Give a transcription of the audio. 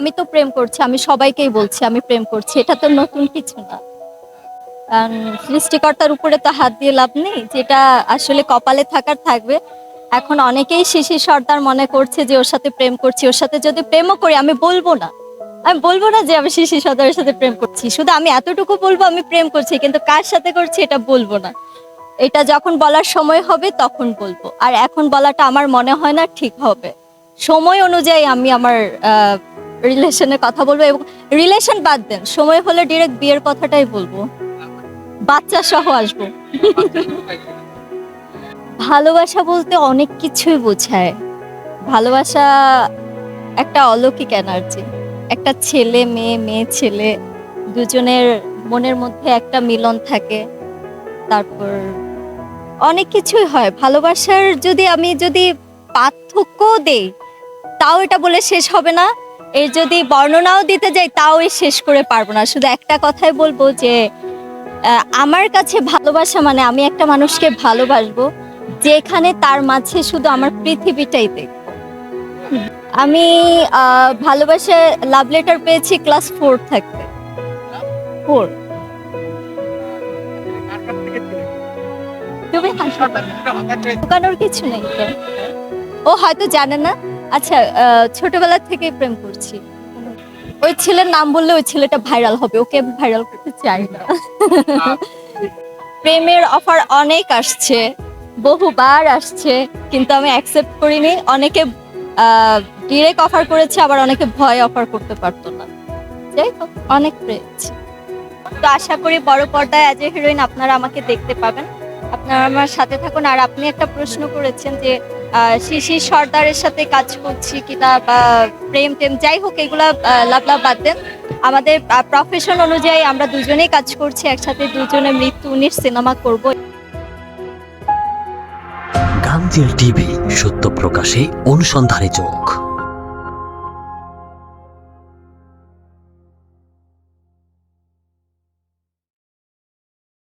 আমি তো প্রেম করছি, আমি সবাইকেই বলছি, আমি প্রেম করছি, এটা তো নতুন কিছু না। সৃষ্টিকর্তার উপরে তো হাত দিয়ে লাভ নেই, যেটা আসলে কপালে থাকার থাকবে। এখন অনেকেই শিশির সর্দার মনে করছে যে ওর সাথে প্রেম করছি, ওর সাথে যদি প্রেমও করি, আমি বলব না। আমি বলব না যে আমি শিশির সর্দারের সাথে প্রেম করছি, শুধু আমি এতটুকু বলব আমি প্রেম করছি, কিন্তু কার সাথে করছি এটা বলব না। এটা যখন বলার সময় হবে, তখন বলব। আর এখন বলাটা আমার মনে হয় না ঠিক হবে। সময় অনুযায়ী আমি আমার রিলেশনের কথা বলব এবং রিলেশন বাদ দেন, সময় হলে ডিরেক্ট বিয়ের কথাটাই বলব। বাচ্চা সহ আসব। ভালোবাসা বলতে অনেক কিছুই বোঝায়। ভালোবাসা একটা অলৌকিক এনার্জি একটা ছেলে, মেয়ে মেয়ে, ছেলে, দুজনের মনের মধ্যে একটা মিলন থাকে। তারপর অনেক কিছুই হয়। ভালোবাসার যদি আমি যদি পার্থক্য দেই, তাও এটা বলে শেষ হবে না। এর যদি বর্ণনাও দিতে যাই তাও শেষ করে পারব না। শুধু একটা কথাই বলব যে আমার কাছে ভালোবাসা মানে আমি একটা মানুষকে ভালোবাসবো যেখানে তার মাঝে শুধু আমার পৃথিবীটাই দেখব আমি ভালোবাসা লাভ লেটার পেয়েছি ক্লাস ফোর থাকতে। ফোর তুমি হাসো। না। লুকানোর কিছু নেই। তো ও হয়তো জানে না। আচ্ছা ছোটবেলা থেকে প্রেম করছি। ওই ছেলের নাম বললে ওই ছেলেটা ভাইরাল হবে, ওকে আমি ভাইরাল করতে চাই না। প্রেমের অফার অনেক আসছে, বহুবার আসছে, কিন্তু আমি অ্যাকসেপ্ট করিনি। অনেকে ডিরেক্ট অফার করেছে, আবার অনেকে ভয় অফার করতে পারতো না। যাই হোক, অনেক পেয়েছি তো আশা করি বড় পর্দায় অ্যাজ এ হিরোইন আপনারা আমাকে দেখতে পাবেন। আপনারা আমার সাথে থাকুন। আর আপনি একটা প্রশ্ন করেছেন যে শিশির সর্দারের সাথে কাজ করছি কিনা বা প্রেম টেম, যাই হোক, এগুলা লাভ লাভ বাদ দেন। আমাদের প্রফেশন অনুযায়ী আমরা দুজনেই কাজ করছি, একসাথে দুজনে মৃত্যু উনিশ সিনেমা করব। গাঙ্গেল টিভি, সত্য প্রকাশে, অনুসন্ধানে চোখ